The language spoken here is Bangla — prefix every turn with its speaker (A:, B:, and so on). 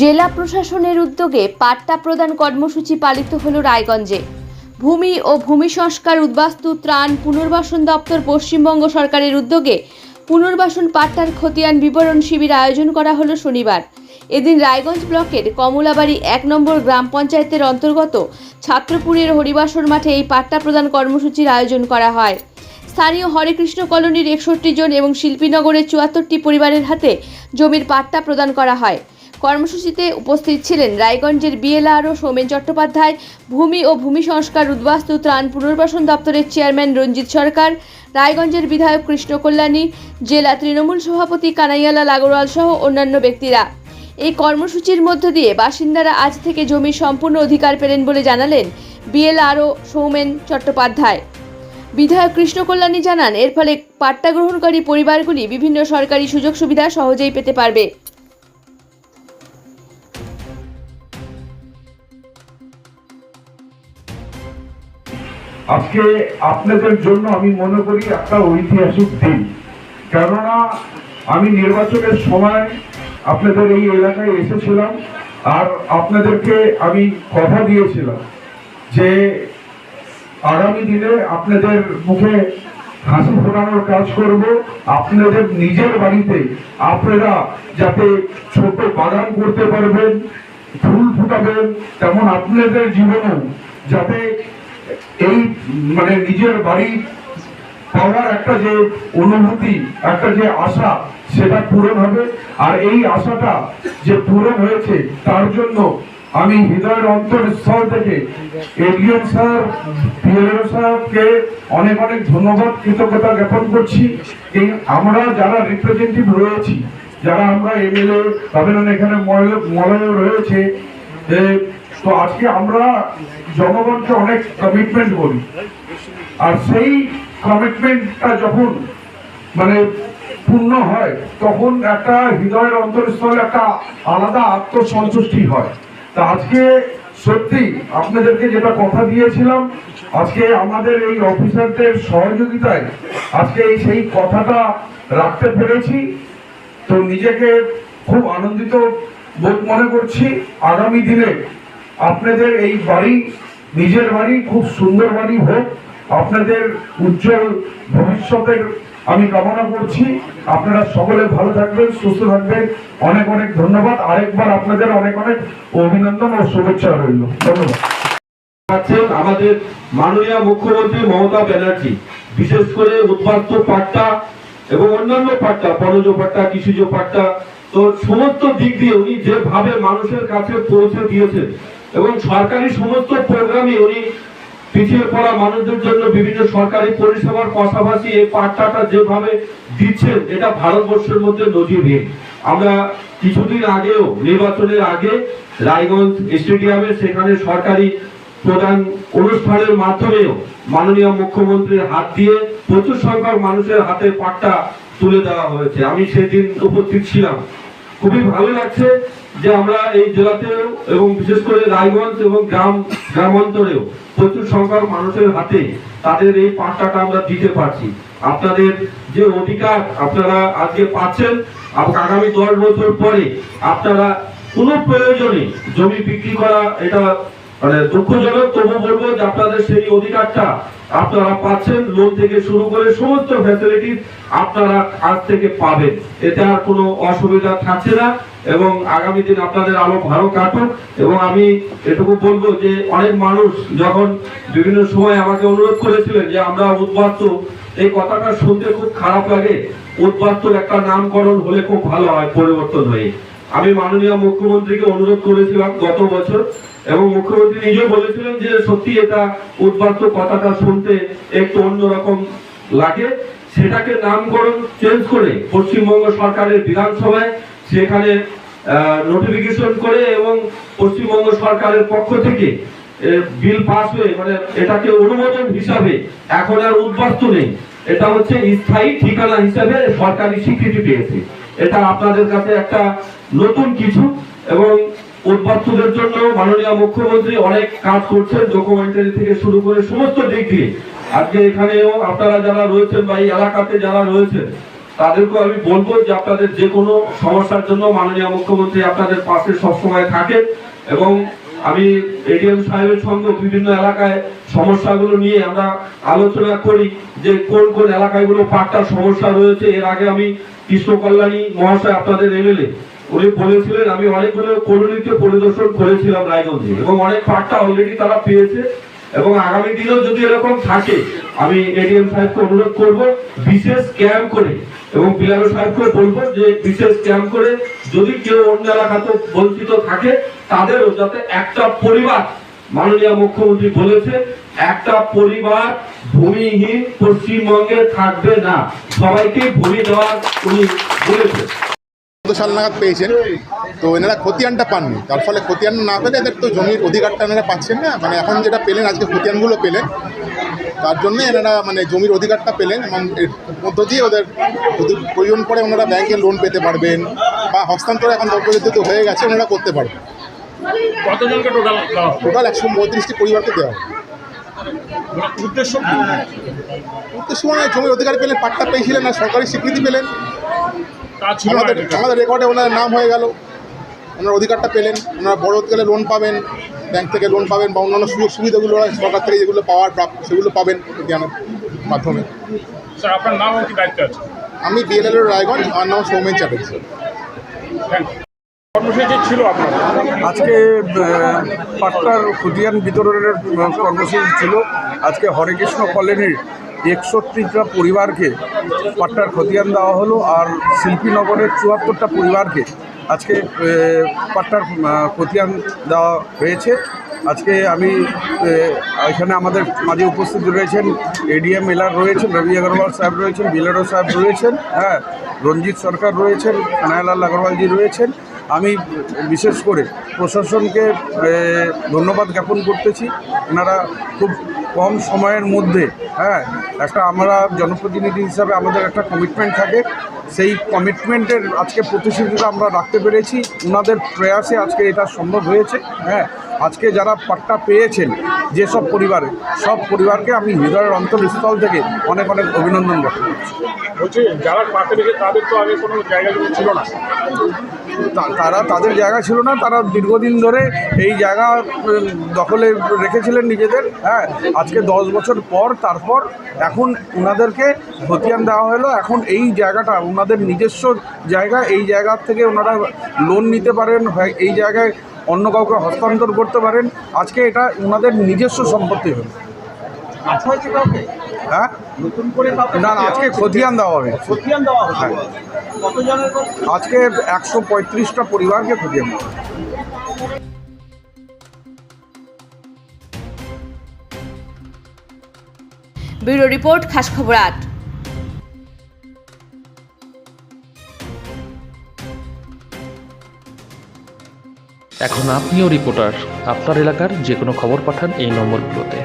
A: জেলা প্রশাসনের উদ্যোগে পাট্টা প্রদান কর্মসূচি পালিত হলো রায়গঞ্জে। ভূমি ও ভূমি সংস্কার উদ্বাস্তু ত্রাণ পুনর্বাসন দপ্তর পশ্চিমবঙ্গ সরকারের উদ্যোগে পুনর্বাসন পাট্টার খতিয়ান বিবরণ শিবির আয়োজন করা হলো শনিবার। এদিন রায়গঞ্জ ব্লকের কমলাবাড়ি এক নম্বর গ্রাম পঞ্চায়েতের অন্তর্গত ছাত্রপুরের হরিবাসর মাঠে এই পাট্টা প্রদান কর্মসূচির আয়োজন করা হয়। স্থানীয় হরেকৃষ্ণ কলোনির একষট্টি জন এবং শিল্পীনগরের চুয়াত্তরটি পরিবারের হাতে জমির পাট্টা প্রদান করা হয়। কর্মসূচিতে উপস্থিত ছিলেন রায়গঞ্জের বিএলআরও সৌমেন চট্টোপাধ্যায়, ভূমি ও ভূমি সংস্কার উদ্বাস্তু ত্রাণ পুনর্বাসন দপ্তরের চেয়ারম্যান রঞ্জিত সরকার, রায়গঞ্জের বিধায়ক কৃষ্ণ কল্যাণী, জেলা তৃণমূল সভাপতি কানাইয়ালাল আগরওয়াল সহ অন্যান্য ব্যক্তিরা। এই কর্মসূচির মধ্য দিয়ে বাসিন্দারা আজ থেকে জমির সম্পূর্ণ অধিকার পেলেন বলে জানালেন বিএলআরও সৌমেন চট্টোপাধ্যায়। বিধায়ক কৃষ্ণ কল্যাণী জানান, এর ফলে পাট্টা গ্রহণকারী পরিবারগুলি বিভিন্ন সরকারি সুযোগ সুবিধা সহজেই পেতে পারবে।
B: আজকে আপনাদের জন্য আমি মনে করি একটা ঐতিহাসিক দিন। কেননা, আমি নির্বাচনের সময় আপনাদের এই এলাকায় এসেছিলাম আর আপনাদেরকে আমি কথা দিয়েছিলাম যে আগামী দিনে আপনাদের মুখে হাসি ফোটানোর কাজ করব। আপনাদের নিজের বাড়িতে আপনারা যাতে ছোট বাগান করতে পারবেন, ফুল ফুটাবেন, তেমন আপনাদের জীবনেও যাতে এই মানে নিজের বাড়ি পাওয়ার একটা যে অনুভূতি, একটা যে আশা, সেটা পূরণ হবে। আর এই আশাটা যে পূরণ হয়েছে, তার জন্য আমি হৃদয়ের অন্তরস্থল থেকে এডিএম স্যার পিএলও সাহেবকে অনেক অনেক ধন্যবাদ, কৃতজ্ঞতা জ্ঞাপন করছি। এই আমরা যারা রিপ্রেজেন্টেটিভ রয়েছি, যারা আমরা এমএলএ তাদের এখানে মলয়- রয়েছে তো আজকে আমরা জনগণকে অনেক কমিটমেন্ট করি আর সেই কমিটমেন্টটা যখন মানে পূর্ণ হয়, তখন একটা হৃদয়ের অন্তরস্থলে একটা আলাদা আত্মসন্তুষ্টি হয়। তা আজকে সত্যি আপনাদেরকে যেটা কথা দিয়েছিলাম, আজকে আমাদের এই অফিসারদের সহযোগিতায় আজকে এই সেই কথাটা রাখতে পেরেছি। তো নিজেকে খুব আনন্দিত বোধ মনে করছি। আগামী দিনে আপনাদের এই বাড়ি, নিজের বাড়ি, খুব সুন্দর বাড়ি হোক, আপনাদের উজ্জ্বল ভবিষ্যতের আমি কামনা করছি। আপনারা সকলে ভালো থাকবেন, সুস্থ থাকবেন। অনেক অনেক ধন্যবাদ। আরেকবার আপনাদের অনেক অনেক অভিনন্দন ও শুভেচ্ছা রইল। ধন্যবাদ।
C: আমাদের মাননীয় মুখ্যমন্ত্রী মমতা ব্যানার্জি। বিশেষ করে উদ্বাস্ত পাট্টা এবং অন্যান্য পাট্টা বনজ পাট্টা, কৃষিজ পাট্টা, তো সমস্ত দিক দিয়ে উনি যেভাবে মানুষের কাছে পৌঁছে দিয়েছেন এবং সরকারি সমস্ত প্রোগ্রামে উনি পিছিয়ে পড়া মানুষদের জন্য বিভিন্ন সরকারি পরিষেবার পাশাপাশি এই পাট্টাটা যেভাবে দিচ্ছেন, এটা ভারতবর্ষের মধ্যে নজিরবিহীন আমরা কিছুদিন আগেও, নির্বাচনের আগে রায়গঞ্জ স্টেডিয়ামে সেখানে সরকারি প্রধান অনুষ্ঠানের মাধ্যমেও মাননীয় মুখ্যমন্ত্রীর হাত দিয়ে প্রচুর সংখ্যক মানুষের হাতে পাট্টা তুলে দেওয়া হয়েছে। আমি সেদিন উপস্থিত ছিলাম। খুবই ভালো লাগছে। যে আমরা এই জেলাতেও এবং বিশেষ করে রায়গঞ্জ এবং গ্রাম গ্রামান্তরেও প্রচুর সংখ্যক মানুষের হাতে তাদের এই পাট্টাটা আমরা দিতে পারছি। আপনাদের যে অধিকার আপনারা আজকে পাচ্ছেন আগামী দশ বছর পরে আপনারা কোনো প্রয়োজনে জমি বিক্রি করা এটা মানে দুঃখজনক। তবু বলব যে আপনাদের সেই অধিকারটা আপনারা পাচ্ছেন লোন থেকে শুরু করে সমস্ত ফ্যাসিলিটি আপনারা আজ থেকে পাবেন। এতে আর কোনো অসুবিধা থাকছে না। এবং আগামী দিন আপনাদের আলো ভালো কাটুক এবং আমি এটুকু বলব যে অনেক মানুষ যখন বিভিন্ন সময় আমাকে অনুরোধ করেছিলেন যে আমরা উদ্বাস্ত, এই কথাটা শুনতে খুব খারাপ লাগে। উদ্বাস্তুর একটা নামকরণ হলে খুব ভালো হয়, পরিবর্তন হয়ে। আমি মাননীয় মুখ্যমন্ত্রীকে অনুরোধ করেছিলাম গত বছর এবং মুখ্যমন্ত্রী নিজেও বলেছিলেন যে সত্যি এটা উদ্বাস্ত কথাটা শুনতে একটু অন্যরকম লাগে। সেটাকে নামকরণ চেঞ্জ করে পশ্চিমবঙ্গ সরকারের বিধানসভায় সেখানে নোটিফিকেশন করে এবং পশ্চিমবঙ্গ সরকারের পক্ষ থেকে বিল পাস হয়ে মানে এটাকে অনুমোদন হিসাবে এখন আর উদ্বাস্ত নেই। এটা হচ্ছে স্থায়ী ঠিকানা হিসাবে সরকারি স্বীকৃতি পেয়েছে। এটা আপনাদের কাছে একটা নতুন কিছু এবং উদ্বাস্তুদের জন্য মাননীয় মুখ্যমন্ত্রী অনেক কাজ করছেন ডকুমেন্টারি থেকে শুরু করে সমস্ত দিক দিয়ে। আজকে এখানেও আপনারা যারা রয়েছেন বা এই এলাকাতে যারা রয়েছেন তাদেরকে আমি বলব যে আপনাদের যে কোনো সমস্যার জন্য মাননীয় মুখ্যমন্ত্রী আপনাদের পাশে সবসময় থাকেন এবং আমি এডিএম সাহেবের সঙ্গে বিভিন্ন এলাকায় সমস্যাগুলো নিয়ে আমরা আলোচনা করি যে কোন কোন এলাকাগুলো পাট্টার সমস্যা রয়েছে। এর আগে আমি কৃষ্ণ কল্যাণী মহাশয় আপনাদের এমএলএ, উনি বলেছিলেন, আমি অনেকগুলো কলোনিতে পরিদর্শন করেছিলাম রায়গঞ্জে এবং অনেক পাট্টা অলরেডি তারা পেয়েছে এবং আগামী দিনেও যদি এরকম থাকে, আমি এডিএম সাহেবকে অনুরোধ করব বিশেষ ক্যাম্প করে এবং পিলারো সাহেবকে বলব যে বিশেষ ক্যাম্প করে যদি কেউ অন্য এলাকাতে বঞ্চিত থাকে, তাদেরও যাতে একটা পরিবার, মাননীয় মুখ্যমন্ত্রী বলেছে, একটা পরিবার ভূমিহীন পশ্চিমবঙ্গে থাকবে না। সবাইকে ভূমি দেওয়ার উনি
D: চোদ্দ সাল নাগাদ পেয়েছেন, তো এনারা খতিয়ানটা পাননি। তার ফলে খতিয়ান না পেলে এদের তো জমির অধিকারটা এনারা পাচ্ছেন না। মানে এখন যেটা পেলেন, আজকে খতিয়ানগুলো পেলেন তার জন্য এনারা মানে জমির অধিকারটা পেলেন এবং এর মধ্য দিয়ে ওদের প্রয়োজন পড়ে ওনারা ব্যাংকে লোন পেতে পারবেন বা হস্তান্তর এখন দ্রব্যবিদ্যুৎ হয়ে গেছে ওনারা করতে পারবেন।
E: কতজনকে টোটাল
D: টোটাল একশো পঁয়ত্রিশটি পরিবারকে দেওয়া হবে।
E: মানে উদ্দেশ্য
D: উদ্দেশ্য মানে জমির অধিকার পেলেন পাট্টা পেয়েছিলেন আর সরকারি স্বীকৃতি পেলেন।
E: না
D: আমাদের আমাদের রেকর্ডে ওনার নাম হয়ে গেল ওনার অধিকারটা পেলেন ওনারা বড় গেলে লোন পাবেন। ব্যাংক থেকে লোন পাবেন বা অন্যান্য সুযোগ সুবিধাগুলো সরকার থেকে যেগুলো পাওয়ার প্রাপ্য সেগুলো পাবেন জ্ঞানের মাধ্যমে।
E: স্যার আপনার নাম কি দায়িত্ব আছে?
D: আমি বিএলএল রায়গঞ্জ আমার নাম সৌমেন চ্যাটার্জি।
E: কর্মসূচি ছিল আপনার?
B: আজকে পাট্টার খতিয়ান বিতরণের কর্মসূচি ছিল। আজকে হরেকৃষ্ণ কলোনির একষট্টিটা পরিবারকে পাট্টার খতিয়ান দেওয়া হলো আর শিল্পীনগরের চুয়াত্তরটা পরিবারকে আজকে পাট্টার খতিয়ান দেওয়া হয়েছে। আজকে আমি এখানে আমাদের মাঝে উপস্থিত রয়েছেন এডিএম এলার রয়েছেন, রবি আগরওয়াল সাহেব রয়েছেন, বিলেরো সাহেব রয়েছেন হ্যাঁ রঞ্জিত সরকার রয়েছেন কানায়ালাল আগরওয়ালজি রয়েছেন। আমি বিশেষ করে প্রশাসনকে ধন্যবাদ জ্ঞাপন করতেছি। ওনারা খুব কম সময়ের মধ্যে হ্যাঁ একটা আমরা জনপ্রতিনিধি হিসাবে আমাদের একটা কমিটমেন্ট থাকে। সেই কমিটমেন্টের আজকে প্রতিশ্রুতিটা আমরা রাখতে পেরেছি। ওনাদের প্রয়াসে আজকে এটা সম্ভব হয়েছে হ্যাঁ। আজকে যারা পাট্টা পেয়েছেন যেসব পরিবারে, সব পরিবারকে আমি হৃদয়ের অন্তরস্থল থেকে অনেক অনেক অভিনন্দন করছি।
E: বলছি, যারা পাশে রেখে তাদের তো আগে কোনো জায়গা ছিল না।
B: তারা তাদের জায়গা ছিল না, তারা দীর্ঘদিন ধরে এই জায়গা দখলে রেখেছিলেন নিজেদের হ্যাঁ। আজকে দশ বছর পর, তারপর এখন ওনাদেরকে খতিয়ান দেওয়া হলো। এখন এই জায়গাটা ওনাদের নিজস্ব জায়গা, এই জায়গা থেকে ওনারা লোন নিতে পারেন এই জায়গায় অন্য কাউকে হস্তান্তর করতে পারেন। আজকে এটা ওনাদের নিজস্ব সম্পত্তি হলো। হ্যাঁ?
F: নতুন করে
B: না না আজকে খতিয়ান দেওয়া হবে।
F: খতিয়ান দেওয়া হচ্ছে
B: আজকে একশো পঁয়ত্রিশটা পরিবারকে খতিয়ান দেওয়া হবে।
A: ব্যুরো রিপোর্ট খাস খবর আট।
G: এখন আপনিও রিপোর্টার। আপনার এলাকার যে কোনো খবর পাঠান এই নম্বরগুলোতে।